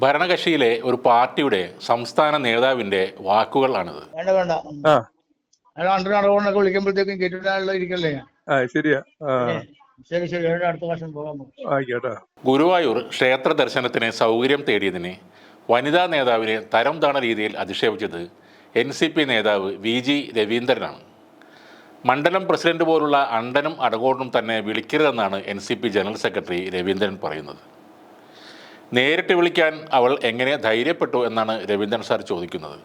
ഭരണകക്ഷിയിലെ ഒരു പാർട്ടിയുടെ സംസ്ഥാന നേതാവിന്റെ വാക്കുകളാണിത്. വേണ്ട വേണ്ട. ആ. അണ്ടർ നടപടിനൊക്കെ വിളിക്കുമ്പോഴത്തേക്കും കേട്ടിട്ടാണല്ലോ ഇരിക്കല്ലേ? ആ ശരിയാ. ശരി ശരി. അടുത്ത വർഷം പോകാൻ പോകും ആയിക്കോട്ടെ. ഗുരുവായൂർ ക്ഷേത്ര ദർശനത്തിന് സൗകര്യം തേടിയതിന് വനിതാ നേതാവിനെ തരം താണ രീതിയിൽ അധിക്ഷേപിച്ചത് എൻ സി പി നേതാവ് വി ജി രവീന്ദ്രനാണ്. മണ്ഡലം പ്രസിഡന്റ് പോലുള്ള അണ്ടനും അടകോടനും തന്നെ വിളിക്കരുതെന്നാണ് N C P general secretary Raveendran പറയുന്നത്. നേരിട്ട് വിളിക്കാൻ അവൾ എങ്ങനെ ധൈര്യപ്പെട്ടു എന്നാണ് രവീന്ദ്രൻ സാർ ചോദിക്കുന്നത്.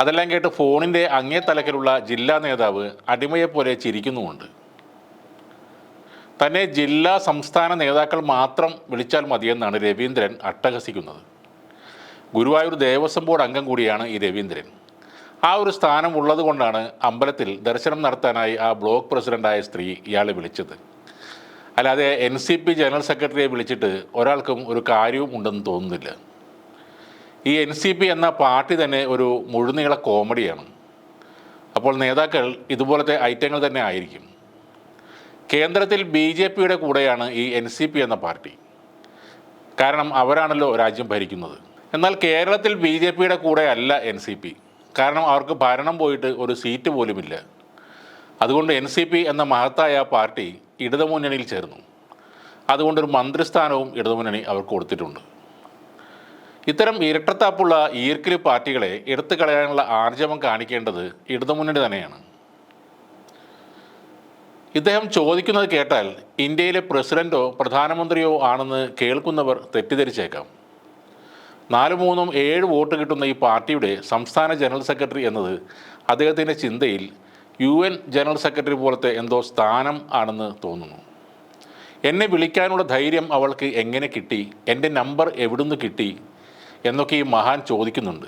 അതെല്ലാം കേട്ട് ഫോണിന്റെ അങ്ങേ തലക്കിലുള്ള ജില്ലാ നേതാവ് അടിമയെപ്പോലെ ചിരിക്കുന്നുമുണ്ട്. തന്നെ ജില്ലാ സംസ്ഥാന നേതാക്കൾ മാത്രം വിളിച്ചാൽ മതിയെന്നാണ് രവീന്ദ്രൻ അട്ടഹസിക്കുന്നത്. ഗുരുവായൂർ ദേവസ്വം ബോർഡ് അംഗം കൂടിയാണ് ഈ രവീന്ദ്രൻ. ആ ഒരു സ്ഥാനം ഉള്ളതുകൊണ്ടാണ് അമ്പലത്തിൽ ദർശനം നടത്താനായി ആ ബ്ലോക്ക് പ്രസിഡന്റായ സ്ത്രീ ഇയാളെ വിളിച്ചത്. അല്ലാതെ എൻ സി പി ജനറൽ സെക്രട്ടറിയെ വിളിച്ചിട്ട് ഒരാൾക്കും ഒരു കാര്യവും ഉണ്ടെന്ന് തോന്നുന്നില്ല. ഈ എൻ സി പി എന്ന പാർട്ടി തന്നെ ഒരു മുഴുനീള കോമഡിയാണ്. അപ്പോൾ നേതാക്കൾ ഇതുപോലത്തെ ഐറ്റങ്ങൾ തന്നെ ആയിരിക്കും. കേന്ദ്രത്തിൽ ബി ജെ പിയുടെ കൂടെയാണ് ഈ എൻ സി പി എന്ന പാർട്ടി. കാരണം അവരാണല്ലോ രാജ്യം ഭരിക്കുന്നത്. എന്നാൽ കേരളത്തിൽ ബി ജെ പിയുടെ കൂടെ അല്ല എൻ സി പി കാരണം അവർക്ക് ഭരണം പോയിട്ട് ഒരു സീറ്റ് പോലുമില്ല. അതുകൊണ്ട് എൻ സി പി എന്ന മഹത്തായ പാർട്ടി ഇടതുമുന്നണിയിൽ ചേർന്നു. അതുകൊണ്ടൊരു മന്ത്രിസ്ഥാനവും ഇടതുമുന്നണി അവർക്ക് കൊടുത്തിട്ടുണ്ട്. ഇത്തരം ഇരട്ടത്താപ്പുള്ള ഈർക്കിലി പാർട്ടികളെ എടുത്തു കളയാനുള്ള ആർജവം കാണിക്കേണ്ടത് ഇടതുമുന്നണി തന്നെയാണ്. ഇദ്ദേഹം ചോദിക്കുന്നത് കേട്ടാൽ ഇന്ത്യയിലെ പ്രസിഡന്റോ പ്രധാനമന്ത്രിയോ ആണെന്ന് കേൾക്കുന്നവർ തെറ്റിദ്ധരിച്ചേക്കാം. നാല് മൂന്നും ഏഴ് വോട്ട് കിട്ടുന്ന ഈ പാർട്ടിയുടെ സംസ്ഥാന ജനറൽ സെക്രട്ടറി എന്നത് അദ്ദേഹത്തിന്റെ ചിന്തയിൽ യു എൻ ജനറൽ സെക്രട്ടറി പോലത്തെ എന്തോ സ്ഥാനം ആണെന്ന് തോന്നുന്നു. എന്നെ വിളിക്കാനുള്ള ധൈര്യം അവൾക്ക് എങ്ങനെ കിട്ടി? എന്റെ നമ്പർ എവിടുന്ന് കിട്ടി? എന്നൊക്കെ ഈ മഹാൻ ചോദിക്കുന്നുണ്ട്.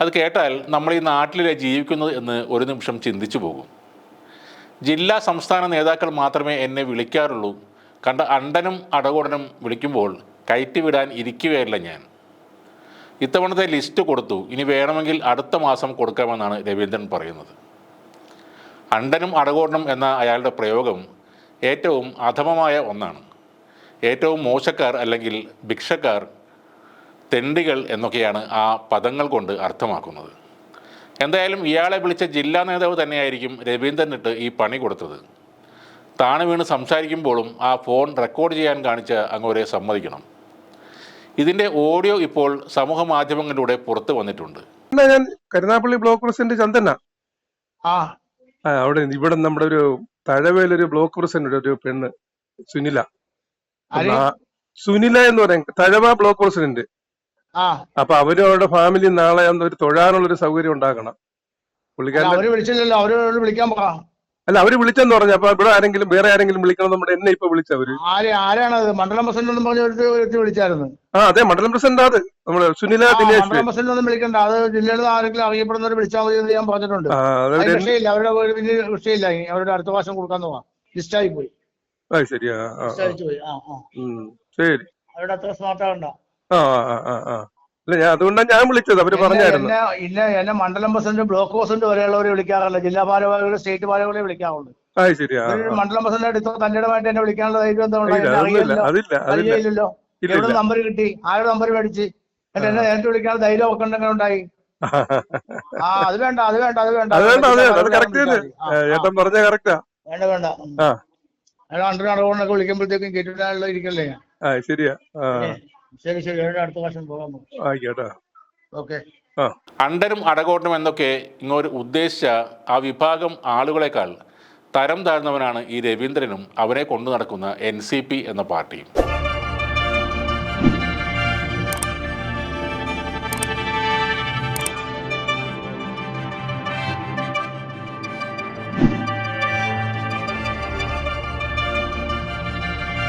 അത് കേട്ടാൽ നമ്മൾ ഈ നാട്ടിലെ ജീവിക്കുന്നത് എന്ന് ഒരു നിമിഷം ചിന്തിച്ചു പോകും. ജില്ലാ സംസ്ഥാന നേതാക്കൾ മാത്രമേ എന്നെ വിളിക്കാറുള്ളൂ. കണ്ട അണ്ടനും അടകോടനും വിളിക്കുമ്പോൾ കയറ്റി വിടാൻ ഇരിക്കുകയല്ല ഞാൻ. ഇത്തവണത്തെ ലിസ്റ്റ് കൊടുത്തു. ഇനി വേണമെങ്കിൽ അടുത്ത മാസം കൊടുക്കാമെന്നാണ് രവീന്ദ്രൻ പറയുന്നത്. അണ്ടനും അടകോടനും എന്ന അയാളുടെ പ്രയോഗം ഏറ്റവും അധമമായ ഒന്നാണ്. ഏറ്റവും മോശക്കാർ അല്ലെങ്കിൽ ഭിക്ഷക്കാർ തെണ്ടികൾ എന്നൊക്കെയാണ് ആ പദങ്ങൾ കൊണ്ട് അർത്ഥമാക്കുന്നത്. എന്തായാലും ഇയാളെ വിളിച്ച ജില്ലാ നേതാവ് തന്നെയായിരിക്കും രവീന്ദ്രനിട്ട് ഈ പണി കൊടുത്തത്. താണു വീണ് സംസാരിക്കുമ്പോഴും ആ ഫോൺ റെക്കോർഡ് ചെയ്യാൻ കാണിച്ച അങ്ങോരെ സമ്മതിക്കണം. ഇതിന്റെ ഓഡിയോ ഇപ്പോൾ സമൂഹ മാധ്യമങ്ങളിലൂടെ പുറത്തു വന്നിട്ടുണ്ട്. ഞാൻ കരുനാപ്പള്ളി ബ്ലോക്ക് പ്രസിഡന്റ് ചന്ദന. ആ ആ അവിടെ ഇവിടെ നമ്മുടെ ഒരു തഴവേലൊരു ബ്ലോക്ക് പ്രസിഡന്റ് ഒരു പെണ്ണ്. സുനില. സുനില എന്ന് പറയാൻ തഴവ ബ്ലോക്ക് പ്രസിഡന്റ്. അപ്പൊ അവരും അവരുടെ ഫാമിലി നാളെ ഒരു തൊഴാനുള്ള ഒരു സൗകര്യം ഉണ്ടാക്കണം പുള്ളിക്കാരൻ അവർ വിളിച്ചില്ലല്ലോ. അവർ വിളിക്കാൻ പറ അല്ല അവർ വിളിച്ചെന്ന് പറഞ്ഞു. അപ്പൊ ഇവിടെ ആരെങ്കിലും വേറെ ആരെങ്കിലും വിളിക്കണം നമ്മുടെ എന്നെ ഇപ്പൊ വിളിച്ചവര് ആര് ആരാണത്? മണ്ഡലം പ്രസിഡന്റ് പറഞ്ഞ വിളിച്ചായിരുന്നു. ആ അതെ മണ്ഡലം പ്രസിഡന്റ് അത്. നമ്മൾ സുനില ദിനേശ്. മണ്ഡലം പ്രസിഡന്റ് ഒന്നും വിളിക്കണ്ട. അത് ജില്ലയിൽ ആരെങ്കിലും അറിയപ്പെടുന്നവർ വിളിച്ചാൽ മതി എന്ന് ഞാൻ പറഞ്ഞിട്ടുണ്ട്. വിഷയമില്ല. അവരുടെ വലിയ വിഷയമില്ല. അവരുടെ അടുത്ത പ്രാവശ്യം കൊടുക്കാൻ പോവാം. ലിസ്റ്റായി പോയി. ശരി. അവരുടെ അത്ര സ്മാർട്ട് ആകണ്ട ആ ആ ആ, ആ ഞാൻ അതുകൊണ്ടാണ് ഞാൻ വിളിച്ചത്. അവർ പറഞ്ഞായിരുന്നു. എന്നെ എന്നെ എന്നെ മണ്ഡലം പ്രസിഡന്റ് ബ്ലോക്ക് പ്രസിഡന്റ് വരെയുള്ളവരെ വിളിക്കാറില്ല. ജില്ലാ ഭാരവാഹികളെ സ്റ്റേറ്റ് ഭാരവാഹികളെ വിളിക്കാറുള്ളൂ ആ ശരി ആ ഒരു മണ്ഡലം പ്രസിഡന്റ് ഇത്ര തന്റേടമായിട്ട് എന്നെ വിളിക്കാനുള്ള ധൈര്യം എന്താ ഉള്ളത്? ഇല്ല എന്നെ അതൊന്നുമില്ല അറിയില്ലല്ലോ. അതില്ല അതില്ല. പരിചയമില്ലല്ലോ ഇല്ല എവിടെ ഇല്ല. നമ്പർ കിട്ടി? ആരുടെ നമ്പർ മേടിച്ച്? എന്നിട്ട് എന്നെ നേരിട്ട് വിളിക്കാനുള്ള ധൈര്യം ഒക്കെ ഉണ്ടെങ്കിൽ ഉണ്ടായി. ആ അത് വേണ്ട അത് വേണ്ട അത് വേണ്ട. അത് വേണ്ട അത് വേണ്ട അത് കറക്റ്റ് തന്നെ. ആ. ഏട്ടൻ പറഞ്ഞ കറക്റ്റാ വേണ്ട വേണ്ട. ആ. അയാൾ അണ്ടർ നടപടിനൊക്കെ വിളിക്കുമ്പോഴത്തേക്കും കേട്ടിട്ടാണല്ലോ ഇരിക്കല്ലേ? ആ ശരിയാ. ആ. ശരി ശരി. ഏഴ് അടുത്ത പോകാൻ ആയിക്കോട്ടെ. ഓക്കെ. ആ. അണ്ടനും അടകോട്ടനും എന്നൊക്കെ ഇങ്ങോട്ട് ഉദ്ദേശ ആ വിഭാഗം ആളുകളെക്കാൾ തരം താഴ്ന്നവനാണ് ഈ രവീന്ദ്രനും അവരെ കൊണ്ടു നടക്കുന്ന എൻ സി പി എന്ന പാർട്ടിയും